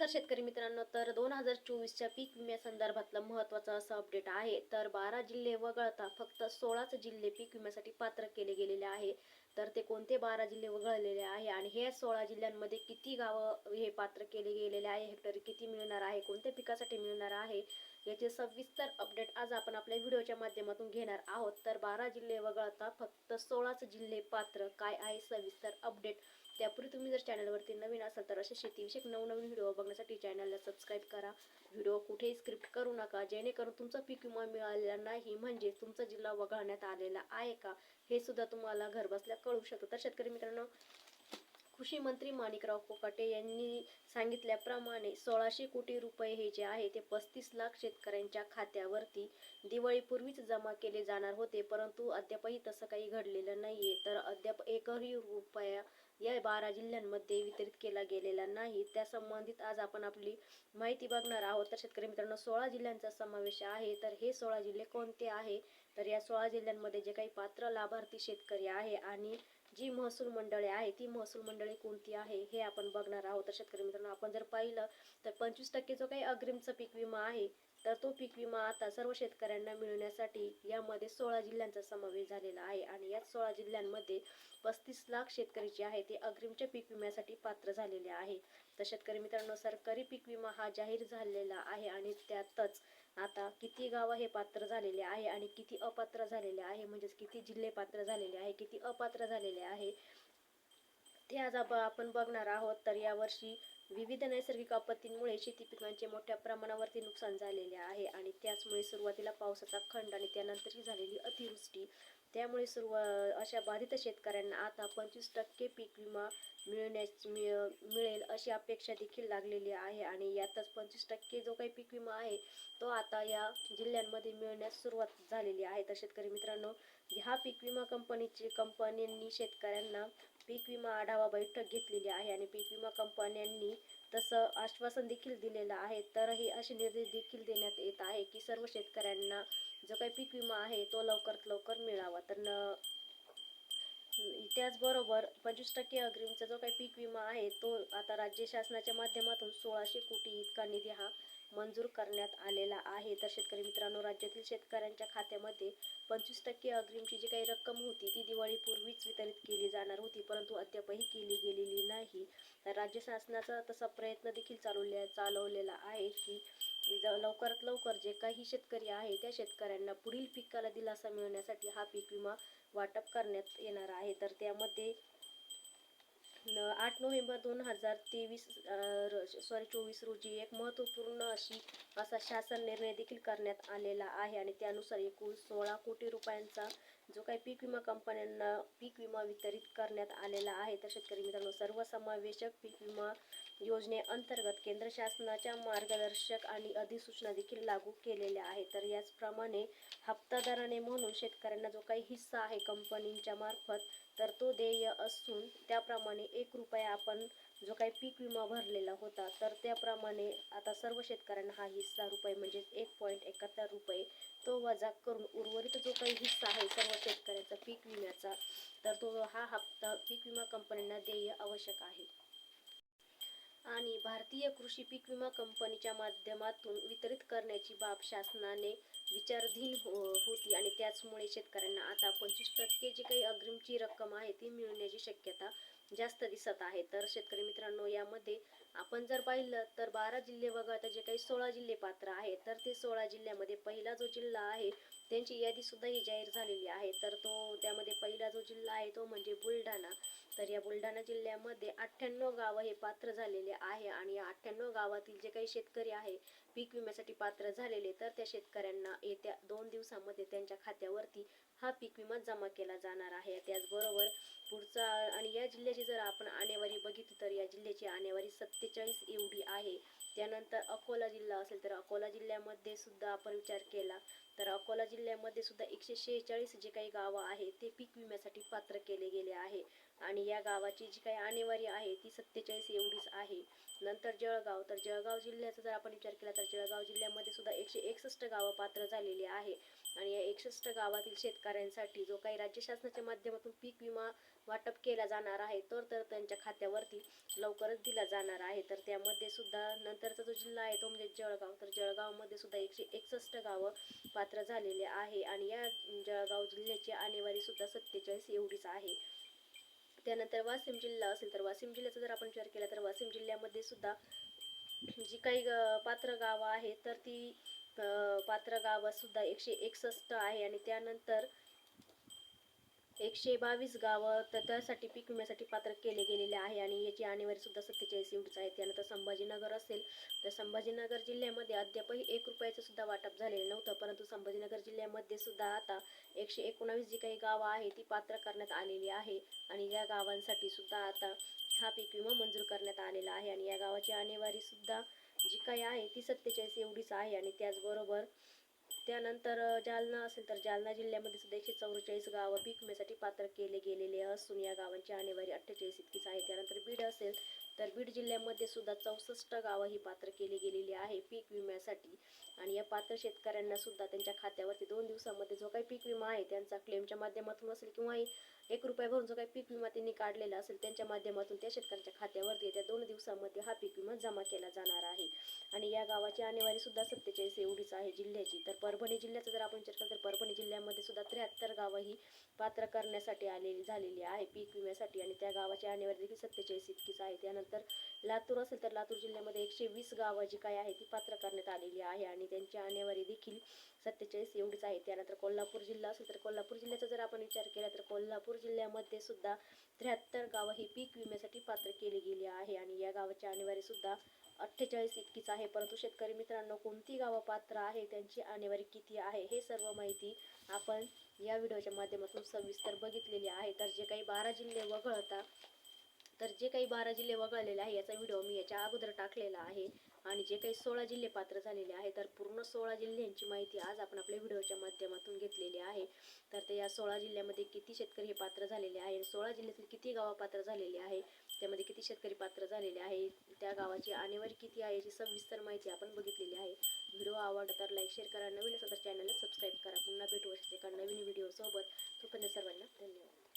नमस्कार शेतकरी मित्रांनो तर दोन हजार चोवीसच्या पीक विम्यासंदर्भातलं महत्त्वाचा असं अपडेट आहे. तर बारा जिल्हे वगळता फक्त सोळाच जिल्हे पीक विम्यासाठी पात्र केले गेलेले आहे. तर ते कोणते? बारा जिल्हे वगळलेले आहे. आणि हे सोळा जिल्ह्यांमध्ये किती गावं हे पात्र केले गेलेले आहे? हेक्टरी किती मिळणार आहे? कोणत्या पिकासाठी मिळणार आहे? याचे सविस्तर अपडेट आज आपण आपल्या व्हिडिओच्या माध्यमातून घेणार आहोत. तर बारा जिल्हे वगळता फक्त सोळाच जिल्हे पात्र काय आहे सविस्तर अपडेट त्यापूर्वी तुम्ही जर चॅनलवरती नवीन असाल तर असे शेतीविषयक नवनवीन व्हिडिओ बघण्यासाठी चॅनलला सबस्क्राईब करा. व्हिडिओ कुठेही स्क्रिप्ट करू नका जेणेकरून तुमचा पीक विमा मिळालेला नाही म्हणजे तुमचा जिल्हा वगळण्यात आलेला आहे का? हे सुद्धा तुम्हाला घरबसल्या कळू शकतं. तर शेतकरी मित्रांनो कृषी मंत्री माणिकराव कोकाटे यांनी सांगितल्याप्रमाणे सोळाशे कोटी रुपये हे जे आहे ते पस्तीस लाख शेतकऱ्यांच्या खात्यावरती दिवाळीपूर्वीच जमा केले जाणार होते. परंतु अद्यापही तसं काही घडलेलं नाहीये. तर अद्याप एकही रुपया या बारा जिल्ह्यांमध्ये वितरित केला गेलेला नाही. त्या संबंधित आज आपण आपली माहिती बघणार आहोत. तर शेतकरी मित्रांनो सोळा जिल्ह्यांचा समावेश आहे. तर हे सोळा जिल्हे कोणते आहे? तर या सोळा जिल्ह्यांमध्ये जे काही पात्र लाभार्थी शेतकरी आहे आणि जी महसूल मंडळे आहे ती महसूल मंडळी कोणती आहे हे आपण बघणार आहोत. तर शेतकरी मित्रांनो आपण जर पाहिलं तर पंचवीस टक्के जो काही अग्रिमचा पीक विमा आहे तर तो पीक विमा आता सर्व शेतकऱ्यांना मिळण्यासाठी यामध्ये सोळा जिल्ह्यांचा समावेश झालेला आहे. आणि याच सोळा जिल्ह्यांमध्ये पस्तीस लाख शेतकरी जे आहे ते अग्रिमच्या पीक विम्यासाठी पात्र झालेले आहे. तर शेतकरी मित्रांनो सरकारी पीक विमा हा जाहीर झालेला आहे आणि त्यातच आता किती गावं हे पात्र झालेले आहे आणि किती अपात्र झालेले आहे म्हणजेच किती जिल्हे पात्र झालेले आहे किती अपात्र झालेले आहे ते आज आपण बघणार आहोत. तर यावर्षी विविध नैसर्गिक आपत्तींमुळे शेती पिकांचे मोठ्या प्रमाणावरती नुकसान झालेले आहे आणि त्याचमुळे सुरुवातीला पावसाचा खंड आणि त्यानंतरची झालेली अतिवृष्टी त्यामुळे सुरुव अशा बाधित शेतकऱ्यांना आता पंचवीस टक्के पीक विमा मिळण्यास मिळेल अशी अपेक्षा देखील लागलेली आहे. आणि यातच पंचवीस टक्के जो काही पीक विमा आहे तो आता या जिल्ह्यांमध्ये मिळण्यास सुरुवात झालेली आहे. तर शेतकरी मित्रांनो ह्या पीक विमा कंपनीची कंपन्यांनी शेतकऱ्यांना पीक विमा आढावा बैठक घेतलेली आहे. आणि पीक विमा कंपन्यांनी तसं आश्वासन देखील दिलेलं आहे. तर हे असे निर्देश देखील देण्यात येत आहे की सर्व शेतकऱ्यांना जो काही पीक विमा आहे तो लवकरात लवकर मिळावा. तर न त्याचबरोबर पंचवीस टक्के अग्रिमचा जो काही पीक विमा आहे तो आता राज्य शासनाच्या माध्यमातून सोळाशे कोटी इतका निधी हा मंजूर करण्यात आलेला आहे. तर शेतकरी मित्रांनो राज्यातील शेतकऱ्यांच्या खात्यामध्ये पंचवीस टक्के अग्रिमची जी काही रक्कम होती ती दिवाळीपूर्वीच वितरित केली जाणार होती परंतु अद्यापही केली गेलेली नाही. तर राज्य शासनाचा तसा प्रयत्न देखील चालवल्या चालवलेला आहे की लवकरात लवकर जे काही शेतकरी आहे त्या शेतकऱ्यांना पुढील पिकाला दिलासा मिळण्यासाठी हा पीक विमा वाटप करण्यात येणार आहे. तर त्यामध्ये आठ नोव्हेंबर दोन हजार तेवीस सॉरी चोवीस रोजी एक महत्त्वपूर्ण अशी असा शासन निर्णय देखील करण्यात आलेला आहे आणि त्यानुसार एकूण सोळा कोटी रुपयांचा जो काही पीक विमा कंपन्यांना पीक विमा वितरित करण्यात आलेला आहे. तर शेतकरी मित्रांनो सर्वसमावेशक पीक विमा योजनेअंतर्गत केंद्र शासनाच्या मार्गदर्शक आणि अधिसूचना देखील लागू केलेल्या आहेत. तर याचप्रमाणे हप्तादराने म्हणून शेतकऱ्यांना जो काही हिस्सा आहे कंपनींच्या मार्फत तर तो देय असून त्याप्रमाणे एक रुपया आपण जो काही पीक विमा भरलेला होता तर त्याप्रमाणे आता सर्व शेतकऱ्यांना हा हिस्सा रुपये म्हणजेच एक पॉईंट एकाहत्तर रुपये तो वजा करून उर्वरित जो काही हिस्सा आहे सर्व शेतकऱ्याचा पीक विम्याचा तर तो हा हप्ता पीक विमा कंपन्यांना देय आवश्यक आहे. आणि भारतीय कृषी पीक विमा कंपनीच्या माध्यमातून वितरित करण्याची बाब शासनाने विचारधीन हो- होती आणि त्याचमुळे शेतकऱ्यांना आता पंचवीस टक्के जी काही अग्रिमची रक्कम आहे ती मिळण्याची शक्यता जास्त दिसत आहे. तर शेतकरी मित्रांनो यामध्ये आपण जर पाहिलं तर बारा जिल्हे वगळता जे काही सोळा जिल्हे पात्र आहे तर ते सोळा जिल्ह्यामध्ये पहिला जो जिल्हा आहे त्यांची यादी सुद्धा ही जाहीर झालेली आहे. तर तो त्यामध्ये पहिला जो जिल्हा आहे तो म्हणजे बुलढाणा. तर या बुलढाणा जिल्ह्यामध्ये अठ्ठ्याण्णव गावं हे पात्र झालेले आहे आणि या अठ्ठ्याण्णव गावातील जे काही शेतकरी आहे पीक विम्यासाठी पात्र झालेले तर त्या शेतकऱ्यांना येत्या दोन दिवसामध्ये त्यांच्या खात्यावरती हा पीक विमा जमा केला जाणार आहे. त्याचबरोबर पुढचा आणि या जिल्ह्याची जर आपण आणेवारी बघितली तर या जिल्ह्याची आणेवारी सत्तेचाळीस एवढी आहे. त्यानंतर अकोला जिल्हा असेल तर अकोला जिल्ह्यामध्ये सुद्धा आपण विचार केला तर अकोला जिल्ह्यामध्ये सुद्धा एकशे शेहेचाळीस जे काही गावं आहे ते पीक विम्यासाठी पात्र केले गेले आहे. आणि या गावाची जी काही आणेवारी आहे ती सत्तेचाळीस एवढीच आहे. नंतर जळगाव तर जळगाव जिल्ह्याचा जर आपण विचार केला तर जळगाव जिल्ह्यामध्ये सुद्धा एकशे एकसष्ट गावं पात्र झालेली आहे. आणि या एकसष्ट गावातील शेतकऱ्यांसाठी जो काही राज्य शासनाच्या माध्यमातून पीक विमा वाटप केला जाणार आहे तर तर त्यांच्या खात्यावरती लवकरच दिला जाणार आहे. तर त्यामध्ये सुद्धा नंतरचा जो जिल्हा आहे तो म्हणजे जळगाव. तर जळगावमध्ये सुद्धा एकशे एकसष्ट गावं पात्र झालेले आहे आणि या जळगाव जिल्ह्याची आणेवारी सुद्धा सत्तेचाळीस एवढीच आहे. त्यानंतर वाशिम जिल्हा असेल तर वाशिम जिल्ह्याचा जर आपण विचार केला तर वाशिम जिल्ह्यामध्ये सुद्धा जी काही पात्र गावं आहेत तर ती पात्र गावं सुद्धा एकशे एकसष्ट आहे आणि त्यानंतर एकशे बावीस गावं तर त्यासाठी पीक विम्यासाठी पात्र केले गेलेले आहे आणि याची आणेवारी सुद्धा सत्तेचाळीस एवढीच आहे त्यानंतर संभाजीनगर असेल तर संभाजीनगर जिल्ह्यामध्ये अद्यापही एक रुपयाचं सुद्धा वाटप झालेलं नव्हतं परंतु संभाजीनगर जिल्ह्यामध्ये सुद्धा आता एकशे एकोणावीस जी काही गावं आहे ती पात्र करण्यात आलेली आहे आणि या गावांसाठी सुद्धा आता हा पीक विमा मंजूर करण्यात आलेला आहे आणि या गावाची आणेवारी सुद्धा जी काही आहे ती सत्तेचाळीस एवढीच आहे आणि त्याचबरोबर त्यानंतर जालना असेल तर जालना जिल्ह्यामध्ये सुद्धा एकशे चौवेचाळीस गावं पीक विम्यासाठी पात्र केले गेलेले असून या गावांची आणेवारी अठ्ठेचाळीस इतकीच आहे. त्यानंतर बीड असेल तर बीड जिल्ह्यामध्ये सुद्धा चौसष्ट गावं ही पात्र केली गेलेली आहे पीक विम्यासाठी. आणि या पात्र शेतकऱ्यांना सुद्धा त्यांच्या खात्यावरती दोन दिवसामध्ये जो काही पीक विमा आहे त्यांचा क्लेमच्या माध्यमातून असेल किंवा एक रुपया भरून जो काही पीक विमा त्यांनी काढलेला असेल त्यांच्या माध्यमातून त्या शेतकऱ्यांच्या खात्यावरती येत्या दोन दिवसामध्ये हा पीक विमा जमा केला जाणार आहे. आणि या गावाची आणेवारी सुद्धा सत्तेचाळीस एवढीच आहे जिल्ह्याची. तर परभणी जिल्ह्याचा जर आपण विचार केला तर परभणी जिल्ह्यामध्ये सुद्धा त्र्याहत्तर गावं ही पात्र करण्यासाठी आलेली झालेली आहे पीक विम्यासाठी. आणि त्या गावाची आणेवारी देखील सत्तेचाळीस इतकीच आहे. त्यानंतर लातूर असेल तर लातूर जिल्ह्यामध्ये एकशे वीस गावं जी काय आहे ती पात्र करण्यात आलेली आहे आणि त्यांची आणेवारी देखील सत्तेचाळीस एवढीच आहे. त्यानंतर कोल्हापूर जिल्हा असेल तर कोल्हापूर जिल्ह्याचा जर आपण विचार केला तर कोल्हापूर जिल्ह्यामध्ये सुद्धा त्र्याहत्तर गावं ही पीक विम्यासाठी पात्र केली गेली आहे आणि या गावाची आणेवारी सुद्धा अठ्ठेचाळीस इतकीच आहे. परंतु शेतकरी मित्रांनो कोणती गावं पात्र आहे त्यांची आणेवारी किती आहे? हे सर्व माहिती आपण या व्हिडिओच्या माध्यमातून सविस्तर बघितलेली आहे. तर जे काही बारा जिल्हे वगळता तर जे काही बारा जिल्हे वगळलेले आहे याचा व्हिडिओ मी याच्या अगोदर टाकलेला आहे. आणि जे काही सोळा जिल्हे पात्र झालेले आहे तर पूर्ण सोळा जिल्ह्यांची माहिती आज आपण आपल्या व्हिडिओच्या माध्यमातून घेतलेली आहे. तर ते या सोळा जिल्ह्यामध्ये किती शेतकरी हे पात्र झालेले आहे आणि सोळा जिल्ह्यातील किती गावं पात्र झालेली आहे त्यामध्ये किती शेतकरी पात्र झालेले आहे त्या गावाची आणेवारी किती आहे याची सविस्तर माहिती आपण बघितलेली आहे. व्हिडिओ आवडला तर लाईक शेअर करा. नवीन असेल तर चॅनलला सबस्क्राईब करा. पुन्हा भेटू शकते एका नवीन व्हिडिओसोबत तोपर्यंत सर्वांना धन्यवाद.